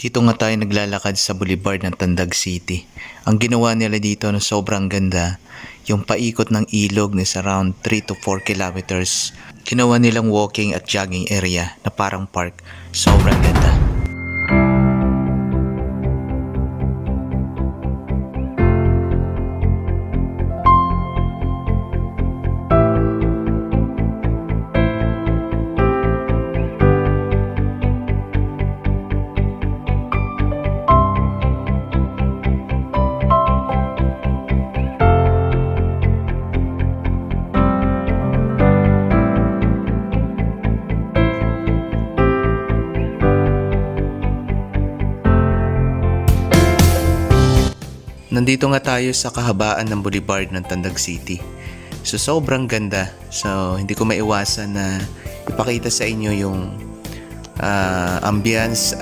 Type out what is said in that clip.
Dito nga tayo naglalakad sa boulevard ng Tandag City. Ang ginawa nila dito na sobrang ganda, yung paikot ng ilog is around 3 to 4 kilometers. Ginawa nilang walking at jogging area na parang park. Sobrang ganda. Nandito nga tayo sa kahabaan ng boulevard ng Tandag City. So sobrang ganda. So hindi ko maiwasan na ipakita sa inyo yung ah, ambience